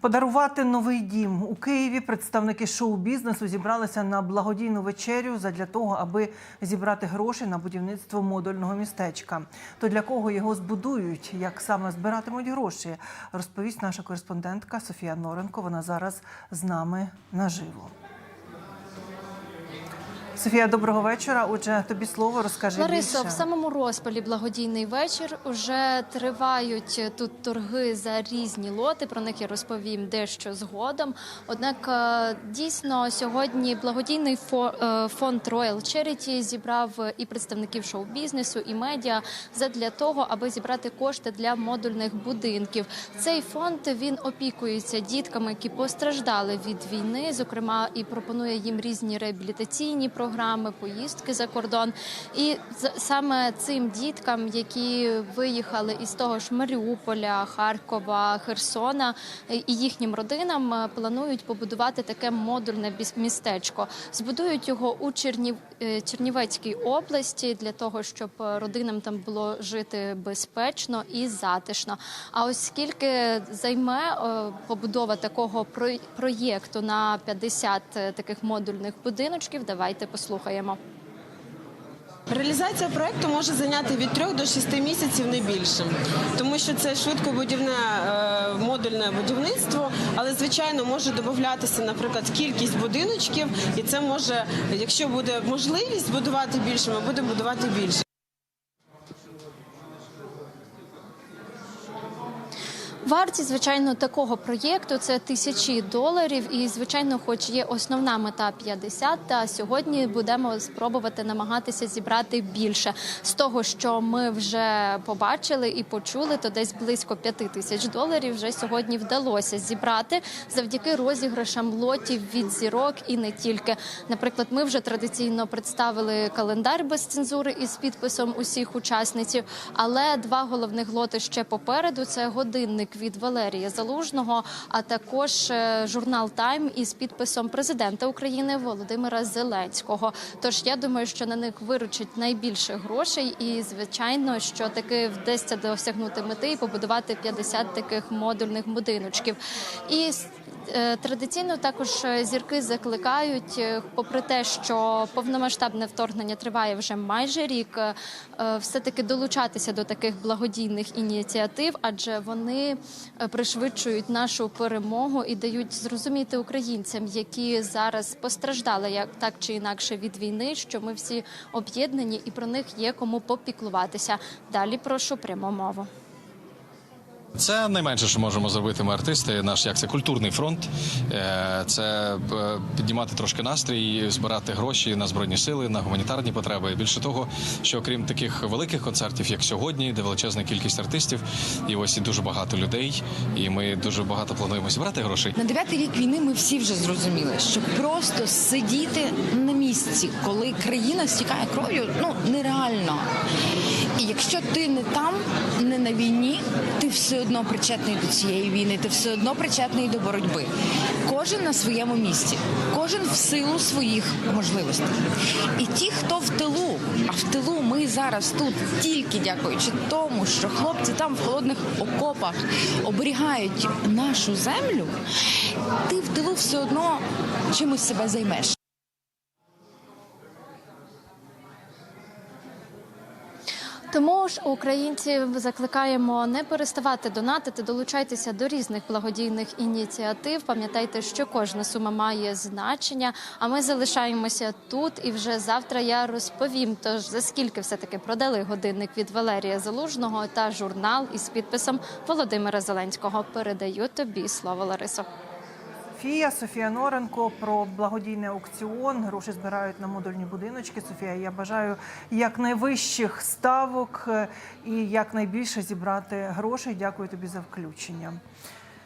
Подарувати новий дім у Києві. Представники шоу-бізнесу зібралися на благодійну вечерю задля того, аби зібрати гроші на будівництво модульного містечка. То для кого його збудують, як саме збиратимуть гроші, розповість наша кореспондентка Софія Норенко. Вона зараз з нами наживо. Софія, доброго вечора. Отже, тобі слово розкажи Ларисо, більше. в самому розпалі благодійний вечір уже тривають тут торги за різні лоти. Про них я розповім дещо згодом. Однак е, дійсно сьогодні благодійний е, фонд Royal Charity зібрав і представників шоу-бізнесу, і медіа задля того, аби зібрати кошти для модульних будинків. Цей фонд він опікується дітками, які постраждали від війни. Зокрема, і пропонує їм різні реабілітаційні програми, поїздки за кордон. І саме цим діткам, які виїхали із того ж Маріуполя, Харкова, Херсона, і їхнім родинам е, планують побудувати таке модульне містечко. Збудують його у Чернів... е, Чернівецькій області для того, щоб е, родинам там було жити безпечно і затишно. А ось скільки займе побудова такого про- проєкту на 50 таких модульних будиночків, давайте послухаємо. Реалізація проекту може зайняти від 3 до 6 місяців не більше, тому що це швидкобудівне е, модульне будівництво, але звичайно може додатися, наприклад, кількість будиночків, і це може, якщо буде можливість будувати більше, ми будемо будувати більше. Вартість, звичайно, такого проєкту це тисячі доларів. І, звичайно, хоч є основна мета 50, та сьогодні будемо спробувати намагатися зібрати більше. З того, що ми вже побачили і почули, то десь близько 5 тисяч доларів вже сьогодні вдалося зібрати завдяки розіграшам лотів від зірок і не тільки. Наприклад, ми вже традиційно представили календар без цензури із підписом усіх учасників, але два головних лоти ще попереду це годинник від Валерія Залужного, а також е, журнал Тайм із підписом президента України Володимира Зеленського. Тож я думаю, що на них виручить найбільше грошей, і звичайно, що таки вдасться досягнути мети і побудувати 50 таких модульних будиночків. І Традиційно також е, зірки закликають, е, попри те, що повномасштабне вторгнення триває вже майже рік, е, е, все-таки долучатися до таких благодійних ініціатив, адже вони е, пришвидшують нашу перемогу і дають зрозуміти українцям, які зараз постраждали як так чи інакше від війни, що ми всі об'єднані і про них є кому попіклуватися. Далі прошу пряму мову. Це найменше, що можемо зробити ми артисти. Наш як це культурний фронт. Е, Це е, піднімати трошки настрій, збирати гроші на збройні сили, на гуманітарні потреби. Більше того, що крім таких великих концертів, як сьогодні, де величезна кількість артистів, і ось і дуже багато людей, і ми дуже багато плануємо зібрати грошей. На дев'ятий рік війни ми всі вже зрозуміли, що просто сидіти на місці, коли країна стікає кров'ю, ну нереально. Якщо ти не там, не на війні, ти все одно причетний до цієї війни, ти все одно причетний до боротьби. Кожен на своєму місці, кожен в силу своїх можливостей. І ті, хто в тилу, а в тилу ми зараз тут тільки дякуючи тому, що хлопці там в холодних окопах оберігають нашу землю, ти в тилу все одно чимось себе займеш. Тому ж українців закликаємо не переставати донатити, долучайтеся до різних благодійних ініціатив. Пам'ятайте, що кожна сума має значення. А ми залишаємося тут, і вже завтра я розповім. Тож за скільки все таки продали годинник від Валерія Залужного та журнал із підписом Володимира Зеленського. Передаю тобі слово, Ларисо. Софія, Софія Норенко про благодійний аукціон. Гроші збирають на модульні будиночки. Софія, я бажаю якнайвищих ставок е, і якнайбільше зібрати грошей. Дякую тобі за включення.